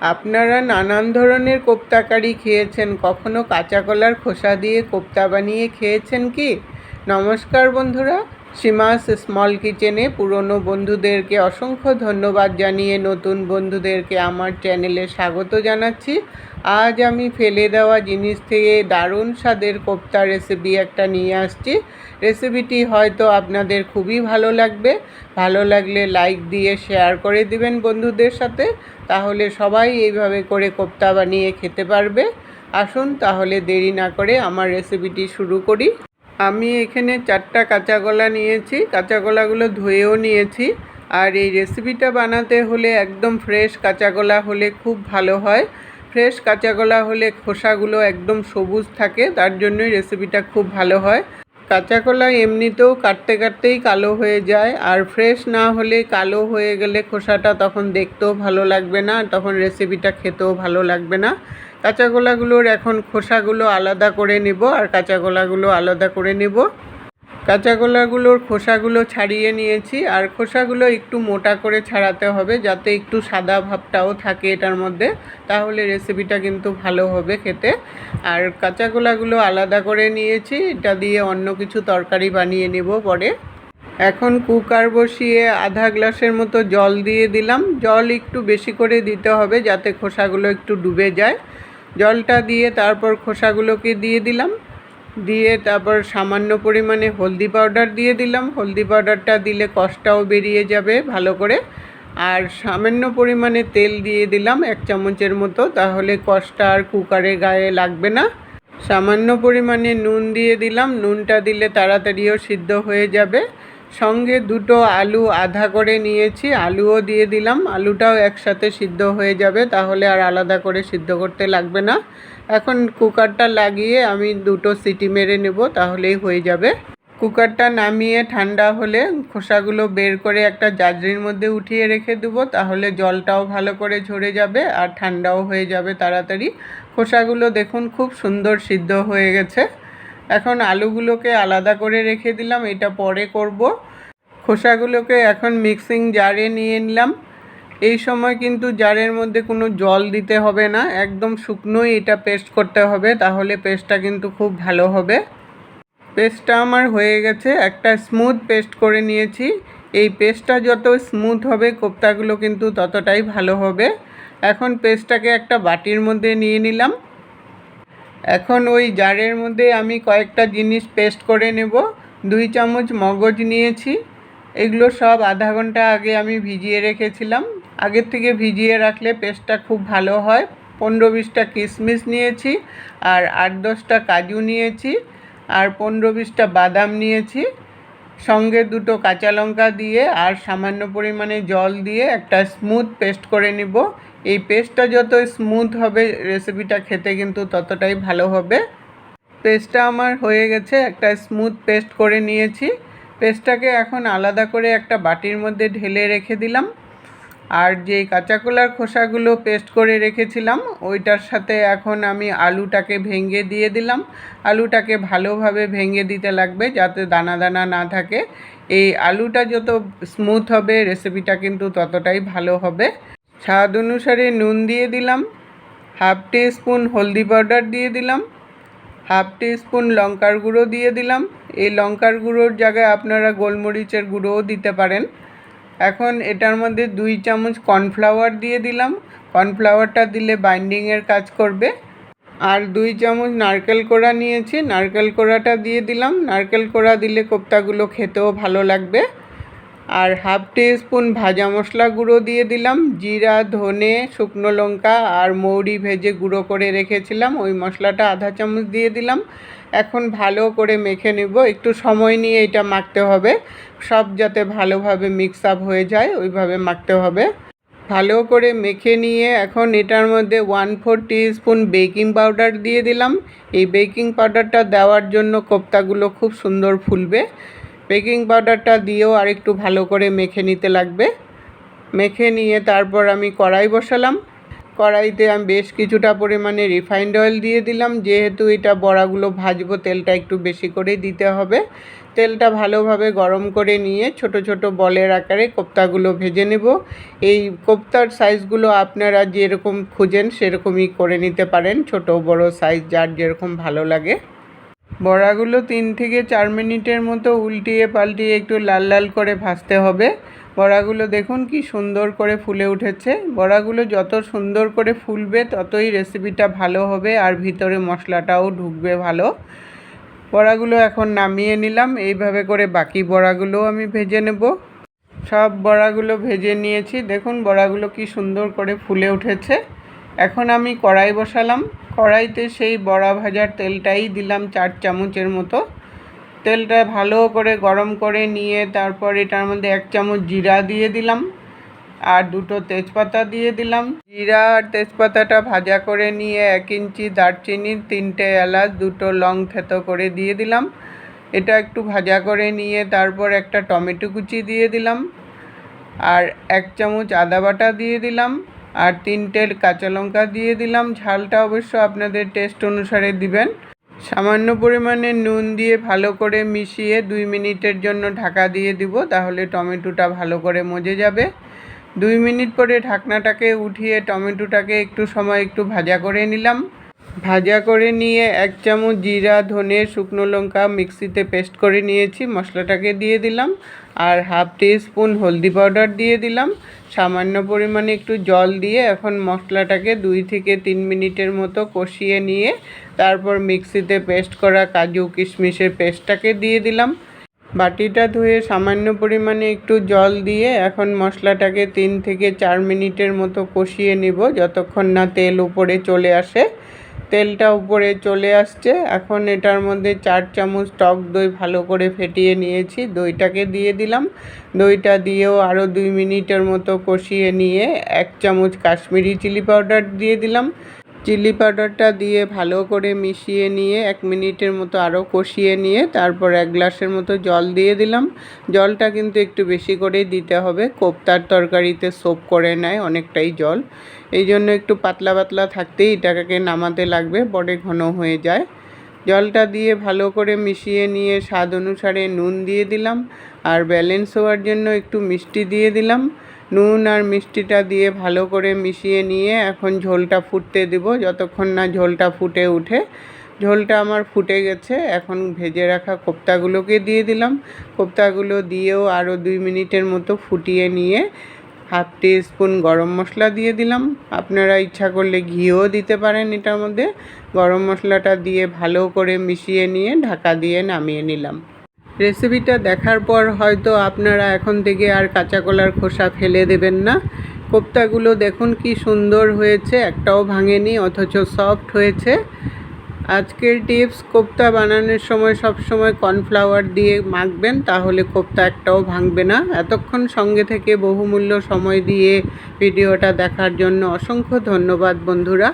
আপনারা নানান ধরনের কোপ্তা কারি খেয়েছেন, কখনো কাঁচা কলার খোসা দিয়ে কোপ্তা বানিয়ে খেয়েছেন কি? নমস্কার বন্ধুরা সীমাস স্মল কিচেনে পুরনো বন্ধুদেরকে অসংখ্য ধন্যবাদ জানিয়ে নতুন বন্ধুদেরকে আমার চ্যানেলে স্বাগত জানাচ্ছি। আজ আমি ফেলে দেওয়া জিনিস থেকে দারুণ স্বাদের কোপ্তা রেসিপি একটা নিয়ে আসছি। রেসিপিটি হয়তো আপনাদের খুবই ভালো লাগবে। ভালো লাগলে লাইক দিয়ে শেয়ার করে দিবেন বন্ধুদের সাথে। তাহলে সবাই এইভাবে করে কোপ্তা বানিয়ে খেতে পারবে। আসুন তাহলে দেরি না করে আমার রেসিপিটি শুরু করি। আমি এখানে চারটা কাঁচা কলা নিয়েছি। কাঁচা কলাগুলো ধুয়েও নিয়েছি। আর এই রেসিপিটা বানাতে হলে একদম ফ্রেশ কাঁচা কলা হলে খুব ভালো হয়। ফ্রেশ কাঁচা কলা হলে খোসাগুলো একদম সবুজ থাকে, তার জন্যই রেসিপিটা খুব ভালো হয়। কাঁচা কলা এমনিতেও কাটতে কাটতেই কালো হয়ে যায়। আর ফ্রেশ না হলে কালো হয়ে গেলে খোসাটা তখন দেখতেও ভালো লাগবে না, তখন রেসিপিটা খেতেও ভালো লাগবে না। কাঁচা কলাগুলোর এখন খোসাগুলো আলাদা করে নেব আর কাঁচা কলাগুলো আলাদা করে নেব। কাঁচা কলাগুলোর খোসাগুলো ছাড়িয়ে নিয়েছি আর খোসাগুলো একটু মোটা করে ছাড়াতে হবে যাতে একটু সাদা ভাবটাও থাকে এটার মধ্যে। তাহলে রেসিপিটা কিন্তু ভালো হবে খেতে। আর কাঁচা কলাগুলো আলাদা করে নিয়েছি, এটা দিয়ে অন্য কিছু তরকারি বানিয়ে নেব পরে। এখন কুকার বসিয়ে আধা গ্লাসের মতো জল দিয়ে দিলাম। জল একটু বেশি করে দিতে হবে যাতে খোসাগুলো একটু ডুবে যায়। জলটা দিয়ে তারপর খোসাগুলোকে দিয়ে দিলাম। দিয়ে তারপর সামান্য পরিমাণে হলদি পাউডার দিয়ে দিলাম। হলদি পাউডারটা দিলে কষটাও বেরিয়ে যাবে ভালো করে। আর সামান্য পরিমাণে তেল দিয়ে দিলাম এক চামচের মতো, তাহলে কষটা আর কুকারে গায়ে লাগবে না। সামান্য পরিমাণে নুন দিয়ে দিলাম। নুনটা দিলে তাড়াতাড়িও সিদ্ধ হয়ে যাবে। সঙ্গে দুটো আলু আধা করে নিয়েছি, আলুও দিয়ে দিলাম। আলুটাও একসাথে সিদ্ধ হয়ে যাবে, তাহলে আর আলাদা করে সিদ্ধ করতে লাগবে না। এখন কুকারটা লাগিয়ে আমি দুটো সিটি মেরে নেব, তাহলেই হয়ে যাবে। কুকারটা নামিয়ে ঠান্ডা হলে খোসাগুলো বের করে একটা জাজরির মধ্যে উঠিয়ে রেখে দেবো, তাহলে জলটাও ভালো করে ঝরে যাবে আর ঠান্ডাও হয়ে যাবে তাড়াতাড়ি। খোসাগুলো দেখুন খুব সুন্দর সিদ্ধ হয়ে গেছে। এখন আলুগুলোকে আলাদা করে রেখে দিলাম, এটা পরে করব। খোসাগুলোকে এখন মিক্সিং জারে নিয়ে নিলাম। এই সময় কিন্তু জারের মধ্যে কোনো জল দিতে হবে না, একদম শুকনোই এটা পেস্ট করতে হবে, তাহলে পেস্টটা কিন্তু খুব ভালো হবে। পেস্টটা আমার হয়ে গেছে, একটা স্মুথ পেস্ট করে নিয়েছি। এই পেস্টটা যত স্মুথ হবে, কোপ্তাগুলো কিন্তু ততটাই ভালো হবে। এখন পেস্টটাকে একটা বাটির মধ্যে নিয়ে নিলাম। এখন ওই জারের মধ্যে আমি কয়েকটা জিনিস পেস্ট করে নেব। দুই চামচ মগজ নিয়েছি। এগুলো সব আধা ঘণ্টা আগে আমি ভিজিয়ে রেখেছিলাম। আগের থেকে ভিজিয়ে রাখলে পেস্টটা খুব ভালো হয়। পনেরো বিশটা কিশমিশ নিয়েছি আর আট দশটা কাজু নিয়েছি আর পনেরো বিশটা বাদাম নিয়েছি। সঙ্গে দুটো কাঁচা লঙ্কা দিয়ে আর সামান্য পরিমাণে জল দিয়ে একটা স্মুথ পেস্ট করে নিব। এই পেস্টটা যত স্মুথ হবে রেসিপিটা খেতে কিন্তু ততটাই ভালো হবে। পেস্টটা আমার হয়ে গেছে, একটা স্মুথ পেস্ট করে নিয়েছি। পেস্টটাকে এখন আলাদা করে একটা বাটির মধ্যে ঢেলে রেখে দিলাম। আর যে কাঁচা কলার খোসাগুলো পেস্ট করে রেখেছিলাম, ওইটার সাথে এখন আমি আলুটাকে ভেঙে দিয়ে দিলাম। আলুটাকে ভালোভাবে ভেঙে দিতে লাগবে যাতে দানা দানা না থাকে। এই আলুটা যত স্মুথ হবে রেসিপিটা কিন্তু ততটাই ভালো হবে। স্বাদ অনুসারে নুন দিয়ে দিলাম। হাফ টি স্পুন হলদি পাউডার দিয়ে দিলাম। হাফ টি স্পুন লঙ্কার গুঁড়ো দিয়ে দিলাম। এই লঙ্কার গুঁড়োর জায়গায় আপনারা গোলমরিচের গুঁড়োও দিতে পারেন। এখন এটার মধ্যে দুই চামচ কর্নফ্লাওয়ার দিয়ে দিলাম। কর্নফ্লাওয়ারটা দিলে বাইন্ডিংয়ের কাজ করবে। আর দুই চামচ নারকেল কোড়া নিয়েছি। নারকেল কোড়াটা দিয়ে দিলাম। নারকেল কোড়া দিলে কোপ্তাগুলো খেতেও ভালো লাগবে। আর হাফ টি স্পুন ভাজা মশলা গুঁড়ো দিয়ে দিলাম, জিরা, ধনে, শুকনো লঙ্কা আর মৌরি ভেজে গুঁড়ো করে রেখেছিলাম। ওই মশলাটা আধা চামচ দিয়ে দিলাম। এখন ভালো করে মেখে নেব। একটু সময় নিয়ে এটা মাখতে হবে। সব যাতে ভালোভাবে মিক্স আপ হয়ে যায়, ওইভাবে মাখতে হবে। ভালো করে মেখে নিয়ে এখন এটার মধ্যে one four spoon baking powder দিয়ে দিলাম। এই বেকিং পাউডারটা দেওয়ার জন্য কোপ্তাগুলো খুব সুন্দর ফুলবে। বেকিং পাউডারটা দিয়েও আরেকটু ভালো করে মেখে নিতে লাগবে। মেখে নিয়ে তারপর আমি কড়াই বসালাম। কড়াইতে আমি বেশ কিছুটা পরিমাণে রিফাইন্ড অয়েল দিয়ে দিলাম। যেহেতু এটা বড়াগুলো ভাজবো, তেলটা একটু বেশি করে দিতে হবে। তেলটা ভালোভাবে গরম করে নিয়ে ছোট ছোট বলের আকারে কোপ্তাগুলো ভেজে নেব। এই কোপ্তার সাইজগুলো আপনারা যেরকম খুঁজেন, সেরকমই করে নিতে পারেন। ছোট বড় সাইজ, যার যেরকম ভালো লাগে। বড়াগুলো তিন থেকে চার মিনিটের মতো উল্টিয়ে পাল্টিয়ে একটু লাল লাল করে ভাজতে হবে। বড়াগুলো দেখুন কি সুন্দর করে ফুলে উঠেছে। বড়াগুলো যত সুন্দর করে ফুলবে, ততই রেসিপিটা ভালো হবে আর ভিতরে মশলাটাও ঢুকবে ভালো। বড়াগুলো এখন নামিয়ে নিলাম। এইভাবে করে বাকি বড়াগুলোও আমি ভেজে নেব। সব বড়াগুলো ভেজে নিয়েছি। দেখুন বড়াগুলো কি সুন্দর করে ফুলে উঠেছে। এখন আমি কড়াই বসালাম। কড়াইতে সেই বড়া ভাজার তেলটাই দিলাম চার চামচের মতো। তেলটা ভালো করে গরম করে নিয়ে তারপর এটার মধ্যে এক চামচ জিরা দিয়ে দিলাম আর দুটো তেজপাতা দিয়ে দিলাম। জিরা আর তেজপাতাটা ভাজা করে নিয়ে এক ইঞ্চি দারচিনি তিনটে এলাচ, দুটো লং থেতো করে দিয়ে দিলাম। এটা একটু ভাজা করে নিয়ে তারপর একটা টমেটো কুচি দিয়ে দিলাম। আর এক চামচ আদা বাটা দিয়ে দিলাম। আর তিনটে কাঁচা লঙ্কা দিয়ে দিলাম। ঝালটা অবশ্য আপনাদের টেস্ট অনুসারে দিবেন। সামান্য পরিমাণে নুন দিয়ে ভালো করে মিশিয়ে দুই মিনিটের জন্য ঢাকা দিয়ে দিব, তাহলে টমেটোটা ভালো করে মজে যাবে। দুই মিনিট পরে ঢাকনাটাকে উঠিয়ে টমেটোটাকে একটু সময় একটু ভাজা করে নিলাম। ভাজা করে নিয়ে এক চামচ জিরা, ধনে, শুকনো লঙ্কা মিক্সিতে পেস্ট করে নিয়েছি। মশলাটাকে দিয়ে দিলাম আর হাফ টি স্পুন হলদি পাউডার দিয়ে দিলাম। সামান্য পরিমাণে একটু জল দিয়ে এখন মশলাটাকে দুই থেকে তিন মিনিটের মতো কষিয়ে নিয়ে তারপর মিক্সিতে পেস্ট করা কাজু কিশমিশের পেস্টটাকে দিয়ে দিলাম। বাটিটা ধুয়ে সামান্য পরিমাণে একটু জল দিয়ে এখন মশলাটাকে তিন থেকে চার মিনিটের মতো কষিয়ে নিব, যতক্ষণ না তেল উপরে চলে আসে। তেলটা উপরে চলে আসছে। এখন এটার মধ্যে চার চামচ টক দই ভালো করে ফেটিয়ে নিয়েছি। দইটাকে দিয়ে দিলাম। দইটা দিয়েও আরও দুই মিনিটের মতো কষিয়ে নিয়ে এক চামচ কাশ্মীরি চিলি পাউডার দিয়ে দিলাম। চিলি পাউডারটা দিয়ে ভালো করে মিশিয়ে নিয়ে এক মিনিটের মতো আরও কষিয়ে নিয়ে তারপর এক গ্লাসের মতো জল দিয়ে দিলাম। জলটা কিন্তু একটু বেশি করেই দিতে হবে। কোপ্তার তরকারিতে সোপ করে নেয় অনেকটাই জল। এই জন্য একটু পাতলা পাতলা থাকতেই এটাকে নামাতে লাগবে বড়ে ঘন হয়ে যায়। জলটা দিয়ে ভালো করে মিশিয়ে নিয়ে স্বাদ অনুসারে নুন দিয়ে দিলাম। আর ব্যালেন্স হওয়ার জন্য একটু মিষ্টি দিয়ে দিলাম। নুন আর মিষ্টিটা দিয়ে ভালো করে মিশিয়ে নিয়ে এখন ঝোলটা ফুটতে দেব। যতক্ষণ না ঝোলটা ফুটে উঠে। ঝোলটা আমার ফুটে গেছে। এখন ভেজে রাখা কোপ্তাগুলোকে দিয়ে দিলাম। কোপ্তাগুলো দিয়েও আরও দুই মিনিটের মতো ফুটিয়ে নিয়ে হাফ টি স্পুন গরম মশলা দিয়ে দিলাম। আপনারা ইচ্ছা করলে ঘিও দিতে পারেন এটার মধ্যে। গরম মশলাটা দিয়ে ভালো করে মিশিয়ে নিয়ে ঢাকা দিয়ে নামিয়ে নিলাম। রেসিপিটা দেখার পর হয়তো আপনারা এখন থেকে আর কাঁচা কলার খোসা ফেলে দেবেন না। কোপ্তাগুলো দেখুন কি সুন্দর হয়েছে, একটাও ভাঙেনি, অথচ সফট হয়েছে। আজকের টিপস কোপ্তা বানানোর সময় সব সময় কর্নফ্লাওয়ার দিয়ে মাখবেন, তাহলে কোপ্তা একটাও ভাঙবে না। এতক্ষণ সঙ্গে থেকে বহুমূল্য সময় দিয়ে ভিডিওটা দেখার জন্য অসংখ্য ধন্যবাদ বন্ধুরা।